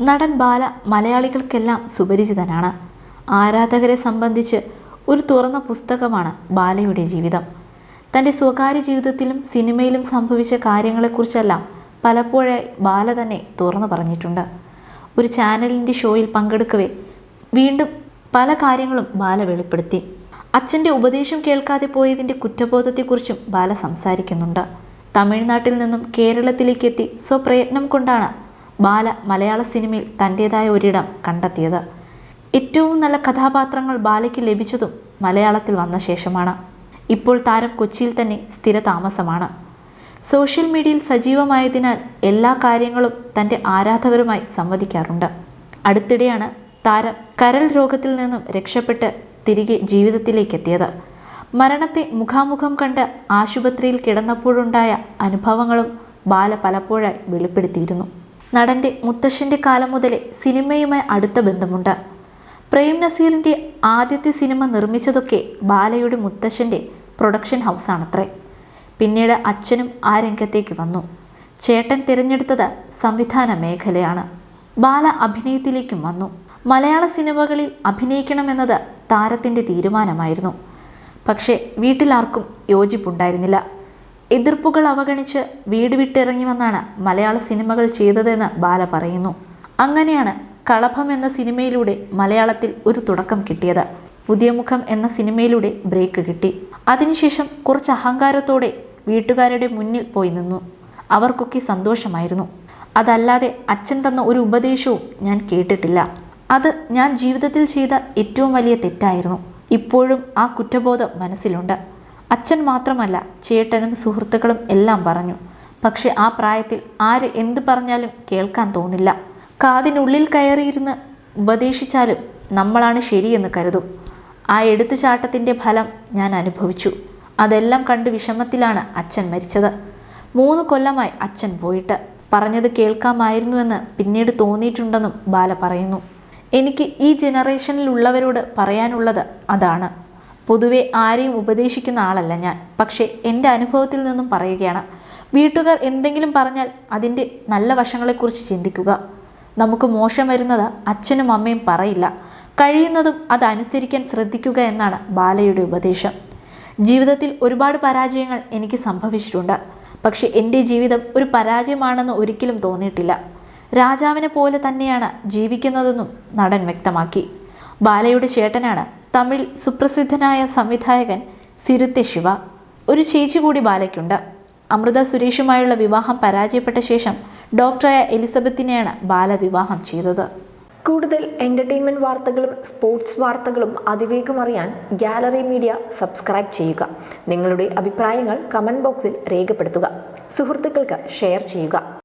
നടൻ ബാല മലയാളികൾക്കെല്ലാം സുപരിചിതനാണ്. ആരാധകരെ സംബന്ധിച്ച് ഒരു തുറന്ന പുസ്തകമാണ് ബാലയുടെ ജീവിതം. തന്റെ സ്വകാര്യ ജീവിതത്തിലും സിനിമയിലും സംഭവിച്ച കാര്യങ്ങളെക്കുറിച്ചെല്ലാം പലപ്പോഴായി ബാല തന്നെ തുറന്നു പറഞ്ഞിട്ടുണ്ട്. ഒരു ചാനലിന്റെ ഷോയിൽ പങ്കെടുക്കവേ വീണ്ടും പല കാര്യങ്ങളും ബാല വെളിപ്പെടുത്തി. അച്ഛന്റെ ഉപദേശം കേൾക്കാതെ പോയതിന്റെ കുറ്റബോധത്തെക്കുറിച്ചും ബാല സംസാരിക്കുന്നുണ്ട്. തമിഴ്നാട്ടിൽ നിന്നും കേരളത്തിലേക്കെത്തി സ്വപ്രയത്നം കൊണ്ടാണ് ബാല മലയാള സിനിമയിൽ തന്റേതായ ഒരിടം കണ്ടെത്തിയത്. ഏറ്റവും നല്ല കഥാപാത്രങ്ങൾ ബാലയ്ക്ക് ലഭിച്ചതും മലയാളത്തിൽ വന്ന ശേഷമാണ്. ഇപ്പോൾ താരം കൊച്ചിയിൽ തന്നെ സ്ഥിര താമസമാണ്. സോഷ്യൽ മീഡിയയിൽ സജീവമായതിനാൽ എല്ലാ കാര്യങ്ങളും തന്റെ ആരാധകരുമായി സംവദിക്കാറുണ്ട്. അടുത്തിടെയാണ് താരം കരൽ രോഗത്തിൽ നിന്നും രക്ഷപ്പെട്ട് തിരികെ ജീവിതത്തിലേക്ക് എത്തിയത് മരണത്തെ മുഖാമുഖം കണ്ട് ആശുപത്രിയിൽ കിടന്നപ്പോഴുണ്ടായ അനുഭവങ്ങളും ബാല പലപ്പോഴായി വെളിപ്പെടുത്തിയിരുന്നു. നടന്റെ മുത്തശ്ശന്റെ കാലം മുതലേ സിനിമയുമായി അടുത്ത ബന്ധമുണ്ട്. പ്രേം നസീറിന്റെ ആദ്യത്തെ സിനിമ നിർമ്മിച്ചതൊക്കെ ബാലയുടെ മുത്തശ്ശന്റെ പ്രൊഡക്ഷൻ ഹൗസാണത്രേ. പിന്നീട് അച്ഛനും ആ രംഗത്തേക്ക് വന്നു. ചേട്ടൻ തിരഞ്ഞെടുത്തത് സംവിധാന മേഖലയാണ്. ബാല അഭിനയത്തിലേക്കും വന്നു. മലയാള സിനിമകളിൽ അഭിനയിക്കണമെന്നത് താരത്തിന്റെ തീരുമാനമായിരുന്നു. പക്ഷേ വീട്ടിലാർക്കും യോജിപ്പുണ്ടായിരുന്നില്ല. എതിർപ്പുകൾ അവഗണിച്ച് വീട് വിട്ടിറങ്ങി വന്നാണ് മലയാള സിനിമകൾ ചെയ്തതെന്ന് ബാല പറയുന്നു. അങ്ങനെയാണ് കളഭം എന്ന സിനിമയിലൂടെ മലയാളത്തിൽ ഒരു തുടക്കം കിട്ടിയത്. പുതിയ മുഖം എന്ന സിനിമയിലൂടെ ബ്രേക്ക് കിട്ടി. അതിനുശേഷം കുറച്ച് അഹങ്കാരത്തോടെ വീട്ടുകാരുടെ മുന്നിൽ പോയി നിന്നു. അവർക്കൊക്കെ സന്തോഷമായിരുന്നു. അതല്ലാതെ അച്ഛൻ തന്ന ഒരു ഉപദേശവും ഞാൻ കേട്ടിട്ടില്ല. അത് ഞാൻ ജീവിതത്തിൽ ചെയ്ത ഏറ്റവും വലിയ തെറ്റായിരുന്നു. ഇപ്പോഴും ആ കുറ്റബോധം മനസ്സിലുണ്ട്. അച്ഛൻ മാത്രമല്ല ചേട്ടനും സുഹൃത്തുക്കളും എല്ലാം പറഞ്ഞു. പക്ഷെ ആ പ്രായത്തിൽ ആര് എന്ത് പറഞ്ഞാലും കേൾക്കാൻ തോന്നില്ല. കാതിനുള്ളിൽ കയറിയിരുന്ന് ഉപദേശിച്ചാലും നമ്മളാണ് ശരിയെന്ന് കരുതും. ആ എടുത്തുചാട്ടത്തിന്റെ ഫലം ഞാൻ അനുഭവിച്ചു. അതെല്ലാം കണ്ട് വിഷമത്തിലാണ് അച്ഛൻ മരിച്ചത്. മൂന്ന് കൊല്ലമായി അച്ഛൻ പോയിട്ട്. പറഞ്ഞത് കേൾക്കാമായിരുന്നുവെന്ന് പിന്നീട് തോന്നിയിട്ടുണ്ടെന്നും ബാല പറയുന്നു. എനിക്ക് ഈ ജനറേഷനിലുള്ളവരോട് പറയാനുള്ളത് അതാണ്. പൊതുവെ ആരെയും ഉപദേശിക്കുന്ന ആളല്ല ഞാൻ. പക്ഷേ എന്റെ അനുഭവത്തിൽ നിന്നും പറയുകയാണ് വീട്ടുകാർ എന്തെങ്കിലും പറഞ്ഞാൽ അതിന്റെ നല്ല വശങ്ങളെക്കുറിച്ച് ചിന്തിക്കുക. നമുക്ക് മോശം വരുന്നത് അച്ഛനും അമ്മയും പറയില്ല. കഴിയുന്നതും അത് അനുസരിക്കാൻ ശ്രദ്ധിക്കുക എന്നാണ് ബാലയുടെ ഉപദേശം. ജീവിതത്തിൽ ഒരുപാട് പരാജയങ്ങൾ എനിക്ക് സംഭവിച്ചിട്ടുണ്ട്. പക്ഷെ എന്റെ ജീവിതം ഒരു പരാജയമാണെന്ന് ഒരിക്കലും തോന്നിയിട്ടില്ല. രാജാവിനെ പോലെ തന്നെയാണ് ജീവിക്കുന്നതെന്നും നടൻ വ്യക്തമാക്കി. ബാലയുടെ ചേട്ടനാണ് തമിഴ് സുപ്രസിദ്ധനായ സംവിധായകൻ സിരുത്തെ ശിവ ഒരു ചേച്ചി കൂടി ബാലയ്ക്കുണ്ട്. അമൃത സുരേഷുമായുള്ള വിവാഹം പരാജയപ്പെട്ട ശേഷം ഡോക്ടറായ എലിസബത്തിനെയാണ് ബാല വിവാഹം ചെയ്തത്. കൂടുതൽ എന്റർടൈൻമെന്റ് വാർത്തകളും സ്പോർട്സ് വാർത്തകളും അതിവേഗം അറിയാൻ ഗാലറി മീഡിയ സബ്സ്ക്രൈബ് ചെയ്യുക. നിങ്ങളുടെ അഭിപ്രായങ്ങൾ കമന്റ് ബോക്സിൽ രേഖപ്പെടുത്തുക. സുഹൃത്തുക്കൾക്ക് ഷെയർ ചെയ്യുക.